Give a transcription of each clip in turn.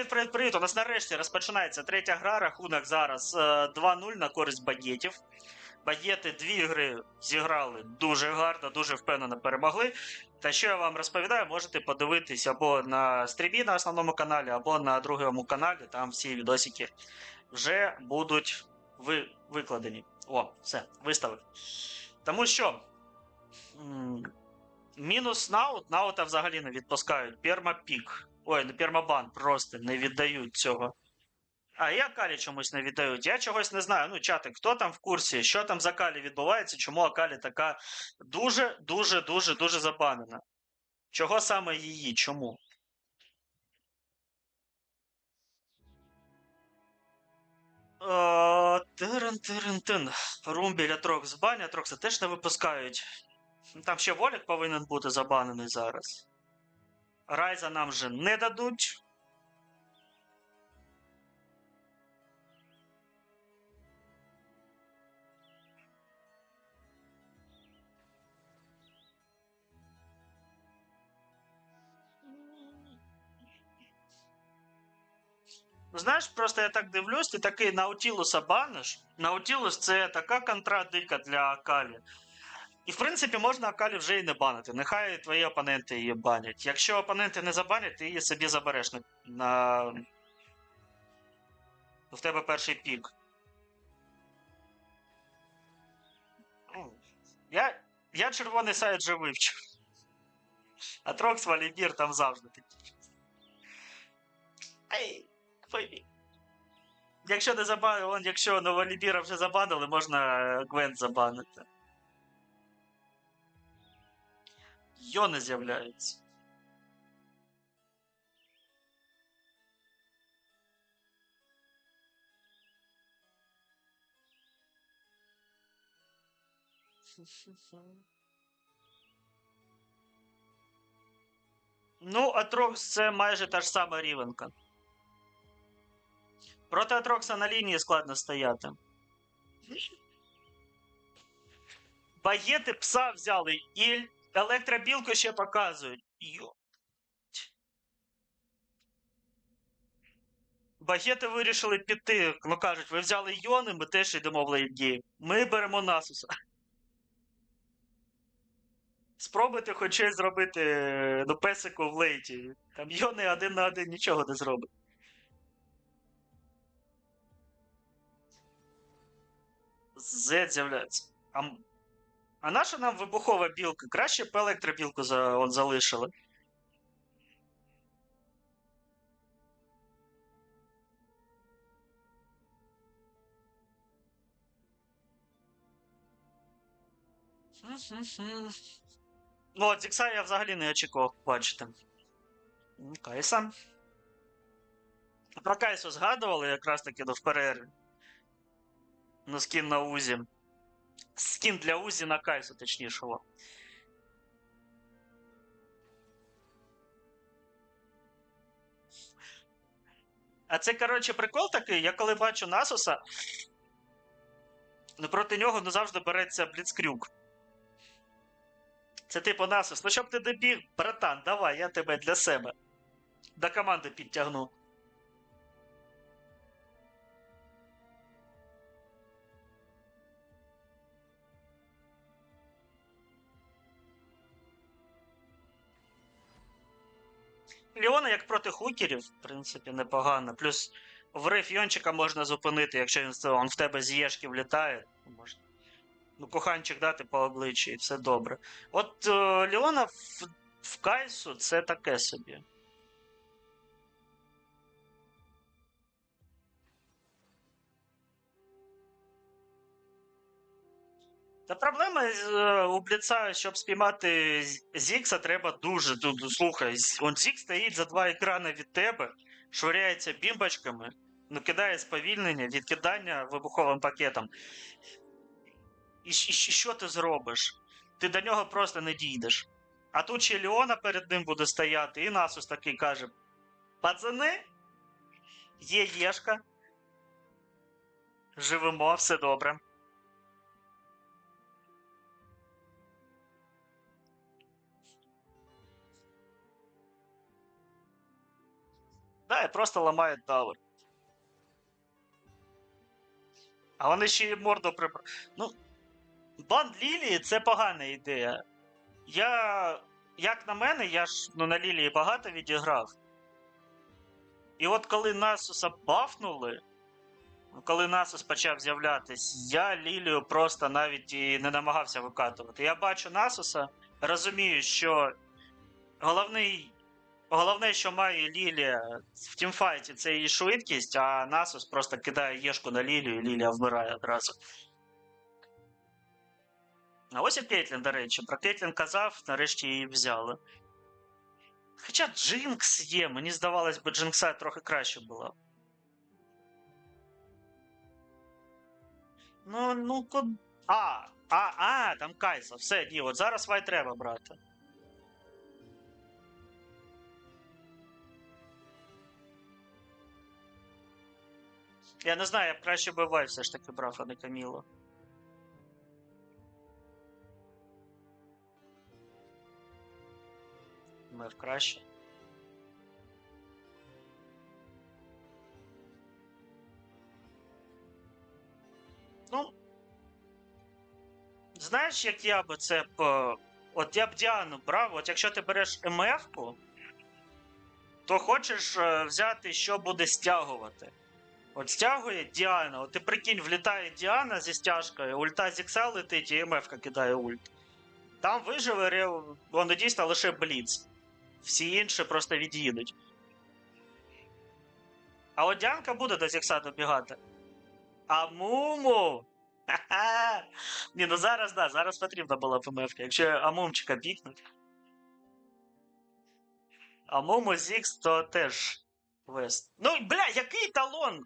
Привіт, привіт, привіт. У нас нарешті розпочинається третя гра. Рахунок зараз е, 2-0 на користь багетів. Багети дві гри зіграли дуже гарно, дуже впевнено перемогли. Та що я вам розповідаю, можете подивитись або на стрімі на основному каналі, або на другому каналі. Там всі відосики вже будуть ви, викладені. О, все, виставив. Тому що. Мінус наут, наута взагалі не відпускають. Пермапік. Ой, не пермабан, просто не віддають цього. А і Акалі чомусь не віддають. Я чогось не знаю. Ну, чатик, хто там в курсі, що там з Акалі відбувається, чому Акалі така дуже, дуже, дуже, дуже забанена. Чого саме її? Чому? Е, Тирин-тирин-тин. Рум біля Трокс баня, Трокса теж не випускають. Ну, Там ще Волік повинен бути забанений зараз. Райза нам вже не дадуть. Ну, Знаєш, просто я так дивлюсь, ти такий Наутілуса баниш. Наутілус це така контрадика для Акалі. І в принципі можна Акалі вже і не банити. Нехай твої опоненти її банять. Якщо опоненти не забанять, ти її собі забереш на. на... В тебе перший пік. Ну, Я, я червоний сайт вже вивчив. А Трокс Валібір там завжди такий. Ей, поймі. Якщо не забанили, якщо Новолібіра вже забанили, можна е, Гвент забанити. Йо не з'являється. Ну, Атрокс це майже та ж сама рівенка. Проти Атрокса на лінії складно стояти. Багети пса взяли І електробілку ще показують. Йо. Багети вирішили піти. Ну кажуть, ви взяли Йони, ми теж йдемо в лейтгейм. Ми беремо Насуса. Спробуйте хоч щось зробити ну, песику в лейті. Там Йони один на один нічого не зробить. Z з'являється. А, а наша нам вибухова білка? Краще б електробілку за... он залишили. Ну, от Зікса я взагалі не очікував бачити. М, Кайса. Про Кайсу згадували якраз таки до в перерві. Ну, скін на Узі. Скін для Узі на Кайсу, точніше. Во. А це, коротше, прикол такий, я коли бачу Насуса, ну проти нього не завжди береться Бліцкрюк. Це типу Насус, ну щоб ти добіг, братан, давай, я тебе для себе. До команди підтягну. Леона як проти хукерів, в принципі, непогано. Плюс в Йончика можна зупинити, якщо він, он в тебе з єшки влітає. Можна. Ну, коханчик дати по обличчі і все добре. От е, Ліона в, в Кайсу це таке собі. Та проблема е, у Бліца, щоб спіймати Зікса, треба дуже. ду- Слухай, он Зік стоїть за два екрани від тебе, швиряється бімбочками, ну кидає сповільнення, відкидання вибуховим пакетом. І, і що ти зробиш? Ти до нього просто не дійдеш. А тут ще Леона перед ним буде стояти, і Насус такий каже: Пацани, є єшка. Живемо, все добре. Да, і просто ламають тавер. А вони ще й морду прибрали. Ну, бан Лілії це погана ідея. Я, як на мене, я ж ну, на Лілії багато відіграв. І от коли Насуса бафнули, ну, коли Насус почав з'являтись, я Лілію просто навіть і не намагався викатувати. Я бачу Насуса, розумію, що головний, головне, що має Лілія в тімфайті, це її швидкість, а Насус просто кидає єшку на Лілію, і Лілія вмирає одразу. А ось і Кейтлін, до речі, про Кейтлін казав, нарешті її взяли. Хоча Джинкс є, мені здавалось би, Джинкса трохи краще була. Ну, ну. А, а, а, там Кайса, все, ні, от зараз Вай треба брати. Я не знаю, я б краще би Вай все ж таки брав, а не Каміло. Мир краще. Ну. Знаєш, як я би це б. е, От я б Діану брав, от якщо ти береш МФ-ку, то хочеш е, взяти, що буде стягувати. От стягує Діана, от ти прикинь, влітає Діана зі стяжкою, ульта Зікса летить і МФ-ка кидає ульт. Там виживе ре- воно дійсно лише Бліц. Всі інші просто від'їдуть. А от Діанка буде до Зікса добігати. А Муму! Ха-ха! Ні, ну зараз, да, зараз потрібна була ПМФ, якщо Амумчика пікнуть. А Муму Зікс, то теж Вест. Ну, бля, який талон?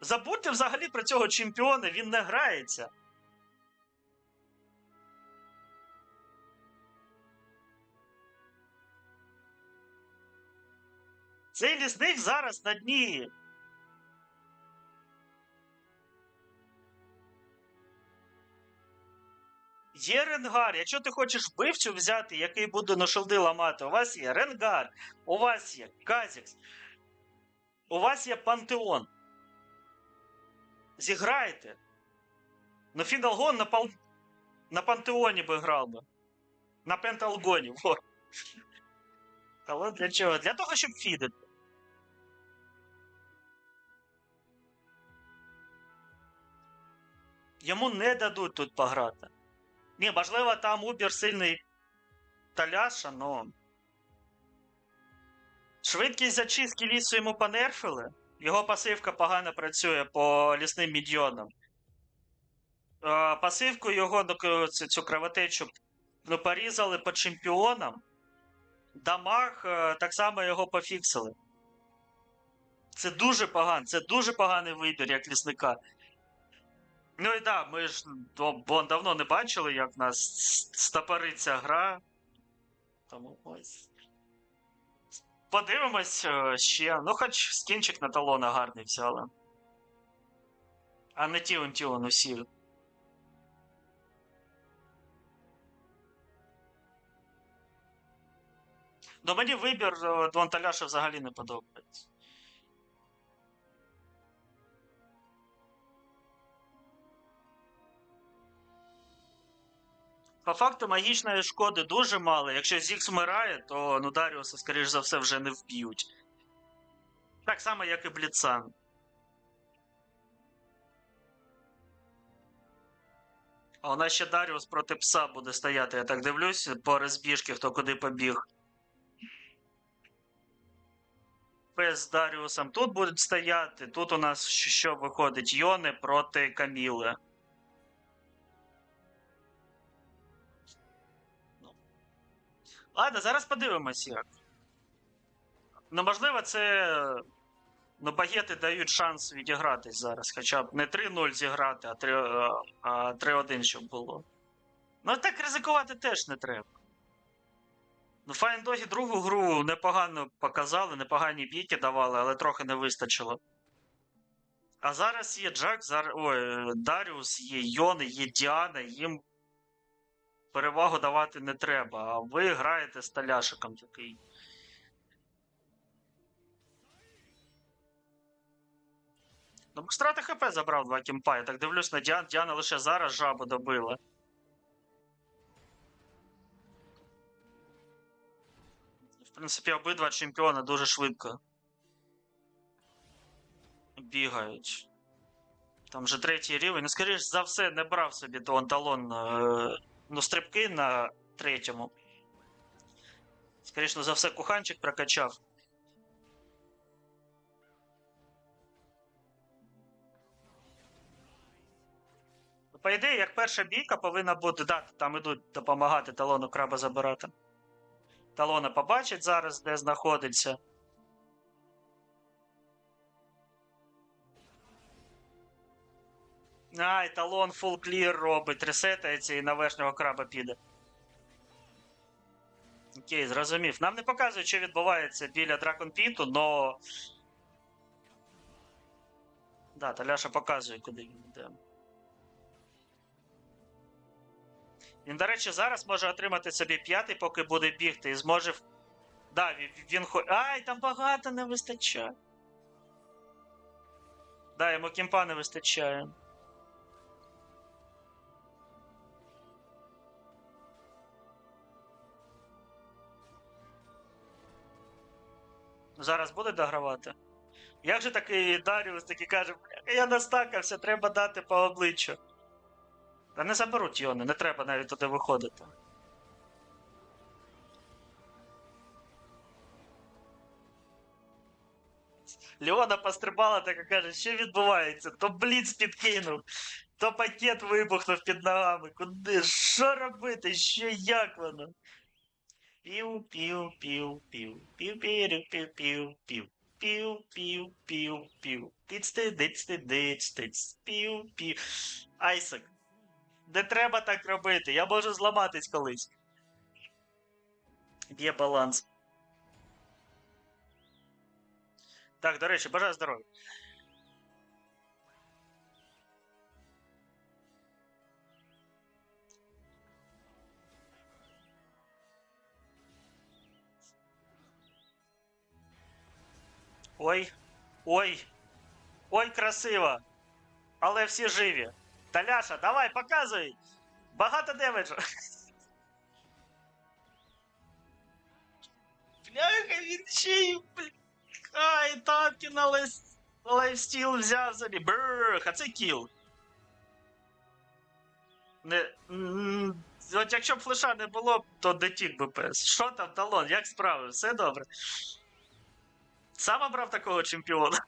Забудьте взагалі про цього чемпіона, він не грається. Цей лісник зараз на дні. Є Ренгар. Якщо ти хочеш вбивцю взяти, який буде на шилди ламати, у вас є Ренгар, у вас є Казікс, у вас є Пантеон. Зіграйте. Ну, Фіналгон на, пал... на Пантеоні би грав би. На Пенталгоні. Во. Але для чого? Для того, щоб фідити. Йому не дадуть тут пограти. Ні, можливо, там Убір сильний Таляша, но. Швидкість зачистки лісу йому понерфили. Його пасивка погано працює по лісним мідйонам. Е, Пасивку його цю, цю кровотечу ну, порізали по чемпіонам. Дамаг е, так само його пофіксили. Це дуже погано, це дуже поганий вибір як лісника. Ну і да, ми ж до- давно не бачили, як в нас стопориться гра. Тому ось. Подивимось е, ще. Ну, хоч скінчик на талона гарний взяли. А не Тіон Тіон усі. Ну мені вибір е, взагалі не подобається. По факту магічної шкоди дуже мало. Якщо Зікс вмирає, то ну, Даріуса, скоріш за все, вже не вб'ють. Так само, як і Бліцан. А у нас ще Даріус проти пса буде стояти, я так дивлюсь, по розбіжки, хто куди побіг. Пес з Даріусом тут будуть стояти. Тут у нас що виходить? Йони проти Каміли. Ладно, зараз подивимось як. Ну, можливо, це. Ну, багети дають шанс відігратись зараз. Хоча б не 3-0 зіграти, а 3 а 3-1 щоб було. Ну, так ризикувати теж не треба. Ну, Файндогі другу гру непогано показали, непогані бійки давали, але трохи не вистачило. А зараз є Джак, зар... Ой, Даріус, є Йони, є Діана, їм перевагу давати не треба. А ви граєте з таляшиком такий. Ну, Бустрати ХП забрав два кімпа. Я так дивлюсь на Діан. Діана лише зараз жабу добила. В принципі, обидва чемпіона дуже швидко. Бігають. Там же третій рівень. Ну, скоріш за все, не брав собі Дон талон е ну, стрибки на третьому. Скоріше за все, куханчик прокачав. Ну, По ідеї, як перша бійка повинна бути, да, там ідуть допомагати талону краба забирати. Талона побачить зараз, де знаходиться. Ай, талон фул клір робить, ресетається і на верхнього краба піде. Окей, зрозумів. Нам не показують, що відбувається біля Дракон Піту, но. Да, Таляша показує, куди він йде. Він, до речі, зараз може отримати собі п'ятий, поки буде бігти, і зможе. Да, він хо. Ай, там багато не вистачає. Да, йому кімпа не вистачає. Зараз буде догравати? Як же такий Даріус такий каже, я настакався, треба дати по обличчю. Та не заберуть Йони, не треба навіть туди виходити. Леона пострибала, така каже, що відбувається? То бліц підкинув, то пакет вибухнув під ногами. Куди? Що робити? Що як воно? Піу, піу, піу, піу, піу, пірю, піу, піу, піу. Піу, піу, піу, піу. Тиць ти, диць ти, диць, тиць. Айсек. Не треба так робити. Я можу зламатись колись. Є баланс. Так, до речі, бажаю здоров'я. Ой, ой, ой, красиво. Але всі живі. Таляша, давай, показуй. Багато демеджу. Бляха, він ще й. Ай, тапки на лайс... лайфстіл взяв собі. Брррх, а це кіл. Не. От якщо б флеша не було, то дотік би пес. Що там, талон? Як справи? Все добре. Сам обрав такого чемпіона.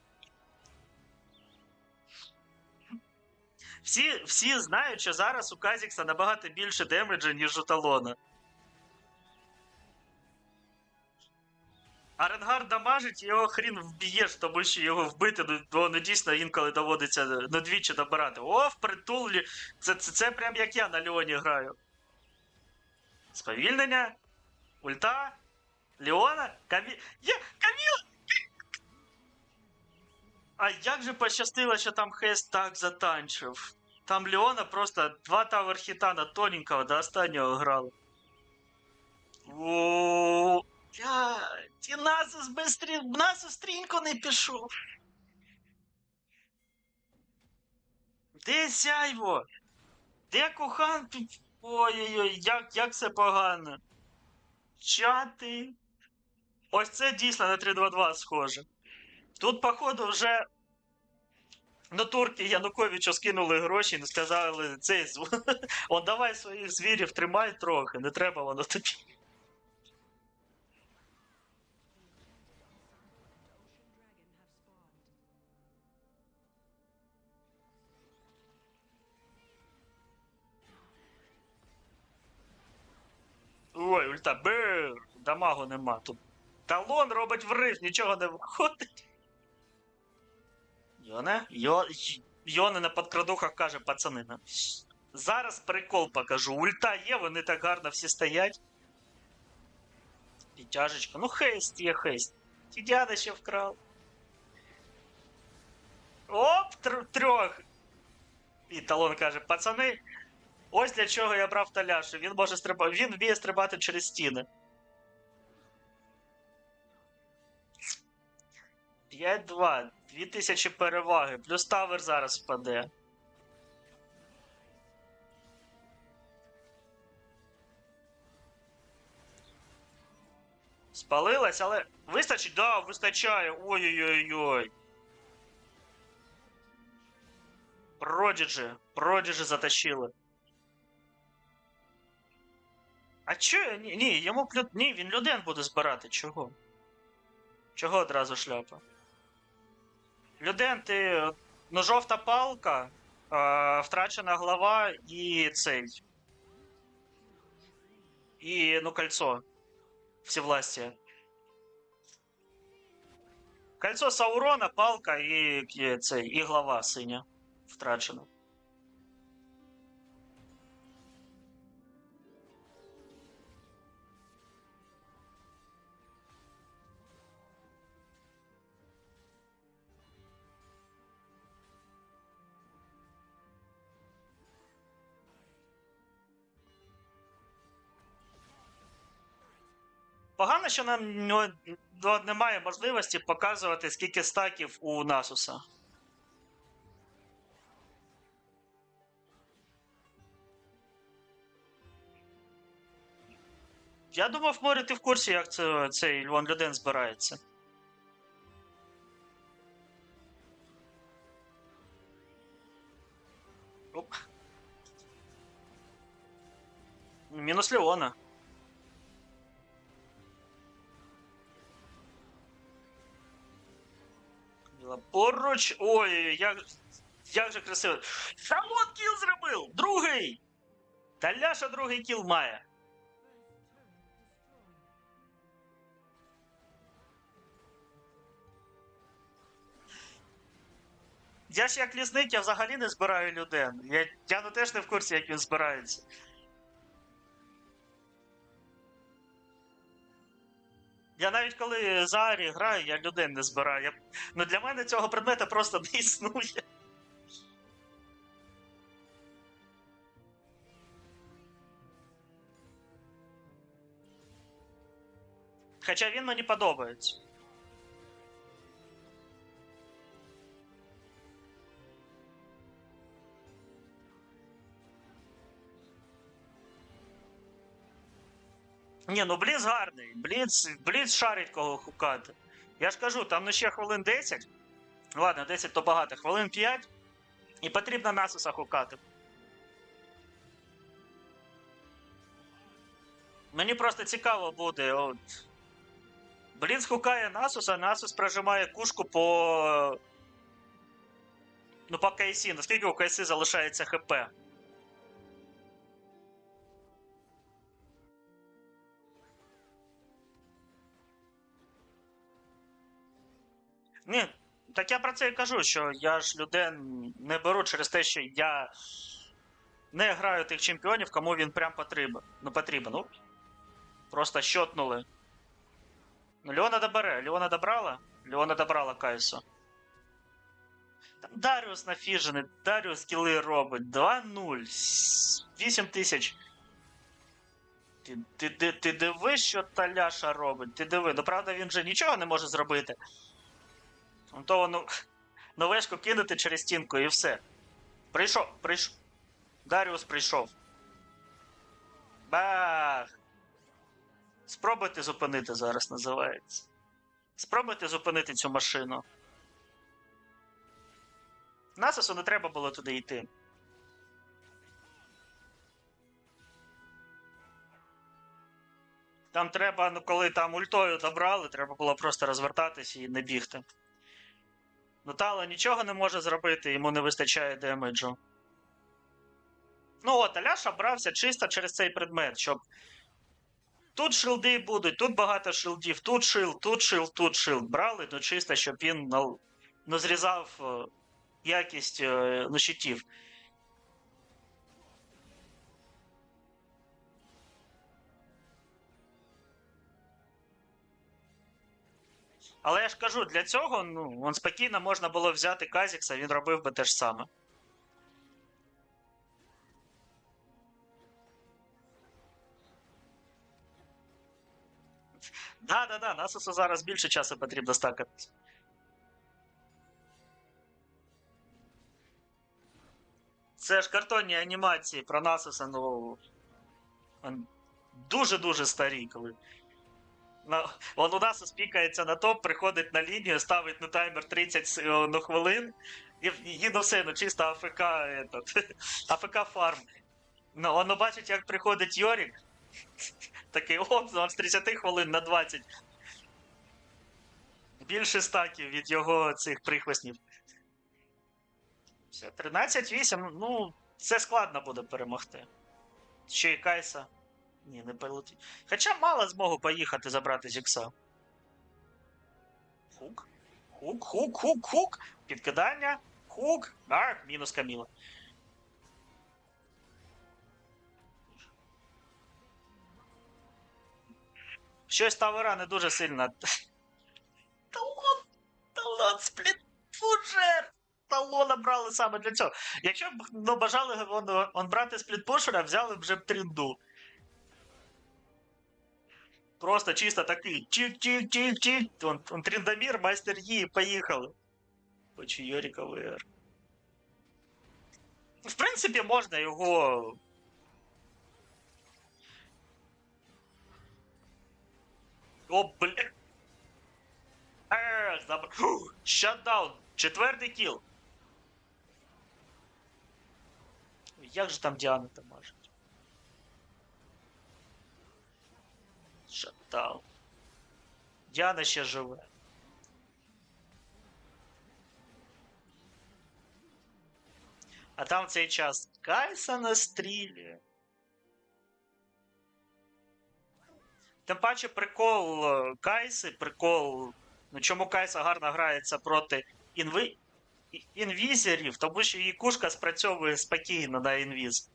Всі, всі знають, що зараз у Казікса набагато більше демеджа, ніж у талона. А Ренгар дамажить, його хрін вб'єш, тому що його вбити, ну, воно дійсно інколи доводиться ну, двічі добирати. О, в притулі. Це, це, це прям як я на Леоні граю. Сповільнення. Ульта. Леона. Камі... Я... А як же пощастило, що там Хест так затанчив. Там Леона просто два тавер хіта на тоненького до останнього грали. О, і Насус бистрі... Насус стрінько не пішов. Де сяйво? Де кухан? Ой-ой-ой, як, як це погано. Чати. Ось це дійсно на 3-2-2 схоже. Тут, походу, вже на турки Януковичу скинули гроші і сказали, цей Он давай своїх звірів тримай трохи, не треба воно тобі. Ой, ульта, бер, дамагу нема тут. Талон робить врив, нічого не виходить. Йоне? Йо... Йоне на подкрадухах каже, пацани. на- Зараз прикол покажу. Ульта є, вони так гарно всі стоять. Підтяжечка. Ну, хейст є хейст. Тідяда ще вкрав. Оп, тр- трьох. І талон каже, пацани, ось для чого я брав таляшу. Він може стриба... Він вміє стрибати через стіни. 5-2. 2000 переваги. Плюс тавер зараз впаде. Спалилась, але вистачить? Да, вистачає. Ой-ой-ой-ой. Продіджі. Продіджі затащили. А чо? Ні, ні, йому плю... Ні, він людей буде збирати. Чого? Чого одразу шляпа? Люден, ти. Ну, жовта палка, е, втрачена глава і цей. І, ну, кольцо. Всевластия. Кольцо Саурона, палка і, цей, і глава синя. Втрачена. Погано, що нам немає можливості показувати, скільки стаків у Насуса. Я думав, Морі, ти в курсі, як це, цей Львон Люден збирається. Оп. Мінус Леона. Біла Поруч. Ой, як, як же красиво. Шамон кіл зробив! Другий! Та Ляша другий кіл має. Я ж як лісник, я взагалі не збираю людей. Я, я ну теж не в курсі, як він збирається. Я навіть коли за Арі граю, я людей не збираю. Ну для мене цього предмета просто не існує. Хоча він мені подобається. Ні, ну Бліц гарний. Бліц, Бліц шарить кого хукати. Я ж кажу, там ну ще хвилин 10. Ладно, 10 то багато, хвилин 5. І потрібно Насуса хукати. Мені просто цікаво буде. От. Бліц хукає Насуса, Насус прожимає кушку по. Ну, по Кайсі. Наскільки у Кайсі залишається ХП? Ні, так я про це і кажу, що я ж людей не беру через те, що я не граю тих чемпіонів, кому він прям потрібен. Ну, потрібен. Ну, просто щотнули. Ну, Леона добере. Леона добрала? Леона добрала Кайсу. Там Даріус нафіжений, Даріус кіли робить. 2-0. 8 тисяч. Ти, ти, ти, ти диви, що Таляша робить. Ти диви. Ну, правда, він же нічого не може зробити. То ну, новешку кинути через стінку і все. Прийшов, прийшов. Даріус прийшов. Бах! Спробуйте зупинити зараз, називається. Спробуйте зупинити цю машину. Насосу не треба було туди йти. Там треба, ну коли там ультою добрали, треба було просто розвертатись і не бігти. Тало нічого не може зробити, йому не вистачає демеджу. Ну от, Аляша брався чисто через цей предмет, щоб. Тут шилди будуть, тут багато шилдів, тут шилд, тут шилд, тут шилд. Брали, ну чисто, щоб він ну, ну, зрізав е, якість е, ну, щитів. Але я ж кажу, для цього ну, он спокійно можна було взяти Казікса, він робив би те ж саме. Да, да, да, Насусу зараз більше часу потрібно стакатись. Це ж картонні анімації про Насуса, ну. Дуже-дуже старі, коли. На, у нас спікається на топ, приходить на лінію, ставить на таймер 30 е, ну, хвилин, і, і ну все, ну чисто АФК, этот, АФК фарм. Ну, воно бачить, як приходить Йорік. Такий оп, з 30 хвилин на 20. Більше стаків від його цих прихвостнів. Все, 13-8, ну, це складно буде перемогти. Ще й Кайса. Ні, не полетить. Хоча мало змогу поїхати забрати Зікса. Хук. Хук, хук, хук, хук. Підкидання. Хук. А, мінус Каміла. Щось тавера не дуже сильно. Талон! Талон сплітпушер! Талона брали саме для цього. Якщо б ну, бажали он, он брати сплітпушера, взяли б вже б трінду. Просто чисто такий чик-чик-чик-чик. Он, он Тріндамір, майстер Yi, поїхали. Хочу Йоріка ВР. В принципі, можна його. О, бля. Ех, забр... Фух, Шатдаун. Четвертий кіл. Як же там Діана там може? Шатдаун. Діана ще живе. А там в цей час Кайса настрілює. Тим паче прикол е, Кайси, прикол. Ну чому Кайса гарно грається проти інви... інвізерів, тому що її кушка спрацьовує спокійно на інвіз.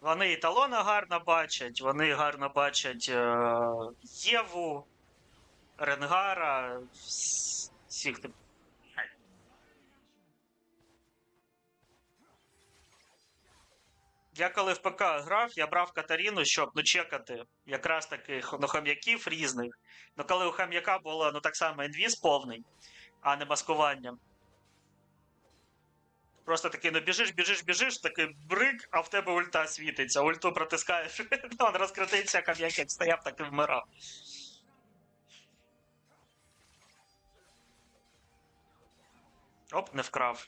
Вони і талона гарно бачать, вони гарно бачать е, Єву, Ренгара, всіх. Я коли в ПК грав, я брав Катаріну, щоб ну, чекати якраз таких ну, хам'яків різних. Ну коли у хам'яка було ну, так само інвіз повний, а не маскування. Просто такий, ну біжиш, біжиш, біжиш, такий брик, а в тебе ульта світиться, ульту протискаєш, він он розкритився, хам'як як стояв, так і вмирав. Оп, не вкрав.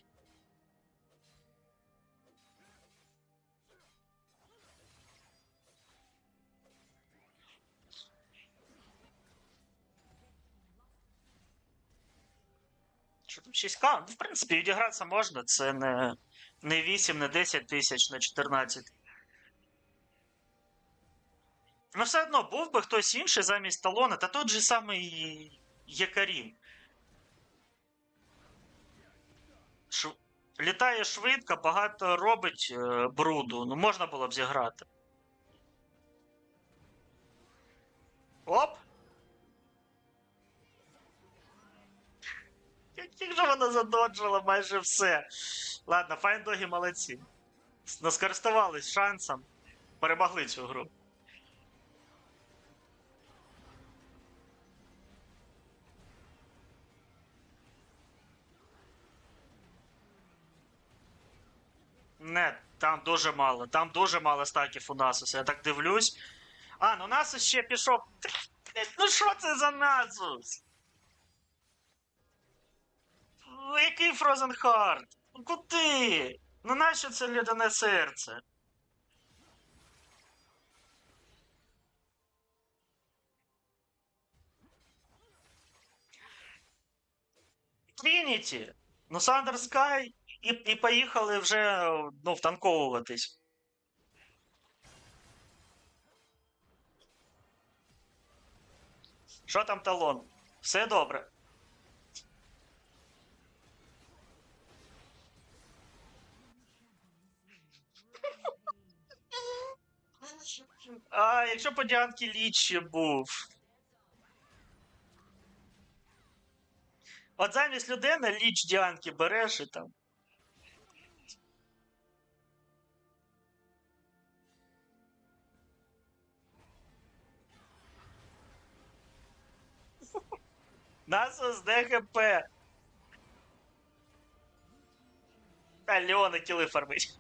Що там 6К? Ну, в принципі, відігратися можна, це не, не 8, не 10 тисяч, не 14. Ну, все одно, був би хтось інший замість талона, та тот же самий Якарім. Ш... Літає швидко, багато робить е, бруду. Ну, можна було б зіграти. Оп! Як же вона задоджила майже все. Ладно, файндоги молодці. Ну, скористувались шансом. Перемогли цю гру. Не, там дуже мало. Там дуже мало стаків у Насуса. Я так дивлюсь. А, ну Насус ще пішов. Ну що це за Насус? Ну, який Frozen Heart? Ну куди? Ну нащо це лідане серце? Трініті. Ну, Сандер Скай і, і поїхали вже ну, втанковуватись. Що там талон? Все добре. А, якщо по Діанки Ліч ще був. От замість людини ліч Діанки береш і там. Насос ДХП. Та Леона кіли фармить.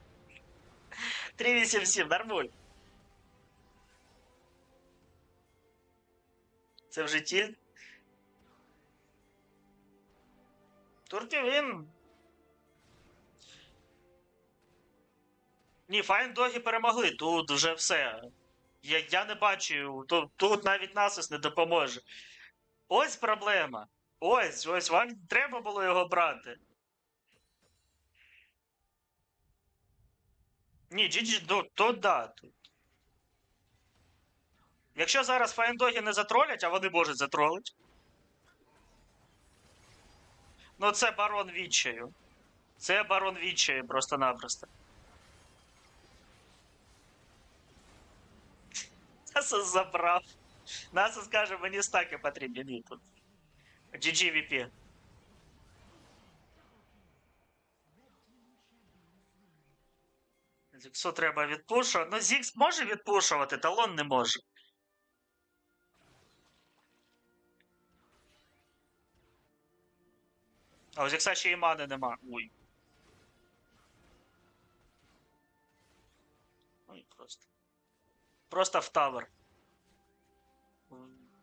387, нормуль. Це вже тільт. Турки він. Ні, файндоги перемогли. Тут вже все. Я, я не бачу. Тут, тут навіть насос не допоможе. Ось проблема. Ось, ось, вам треба було його брати. Ні, GG, ну, то да. Тут. Якщо зараз файндоги не затролять, а вони можуть затролити. Ну, це барон відчаю. Це барон відчаю просто-напросто. Насос забрав. Насос каже, мені стаки потрібні. Ні, тут. GG. Зіксу треба відпушувати. Ну, Зікс може відпушувати, талон не може. А у Зікса ще і мани нема. Ой. Ой, просто. Просто в тавер.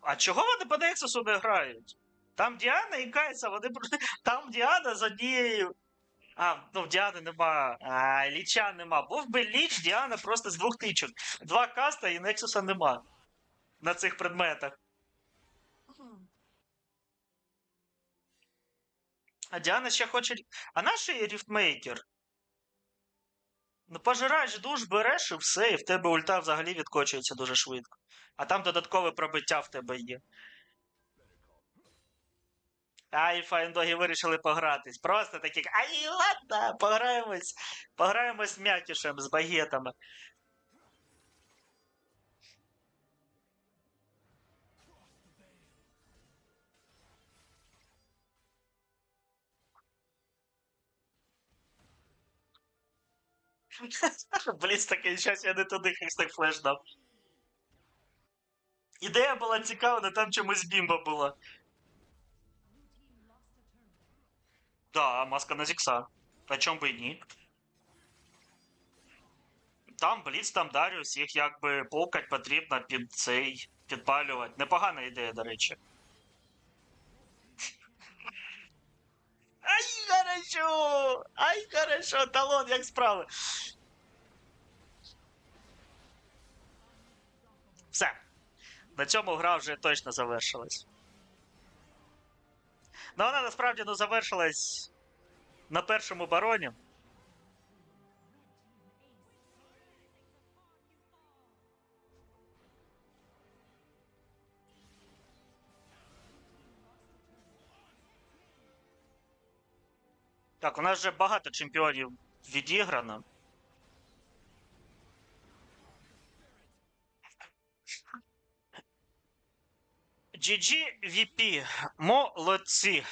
А чого вони по Нексусу не грають? Там Діана і Кайса, вони Там Діана з однією. А, ну Діани нема. А, Ліча нема. Був би Ліч, Діана просто з двох тичок. Два каста і Нексуса нема. На цих предметах. А Діана ще хоче. А наш ріфтмейкер? Ну, пожираєш душ, береш і все, і в тебе ульта взагалі відкочується дуже швидко. А там додаткове пробиття в тебе є. А, і файндоги вирішили погратись. Просто такі, ай, ладно, пограємось. Пограємось з м'якішем, з багетами. Блін, такий щас я не туди хекстек флеш дав. Ідея була цікава, але там чомусь бімба була. Да, маска на Зікса. А чом би і ні? Там Бліц, там Даріус, їх якби полкать потрібно під цей підпалювати. Непогана ідея, до речі. Ай, хорошо! Ай, хорошо, талон, як справи. Все. На цьому гра вже точно завершилась. Ну, вона насправді ну, завершилась на першому бароні. Так, у нас вже багато чемпіонів відіграно. GG VP. Молодці.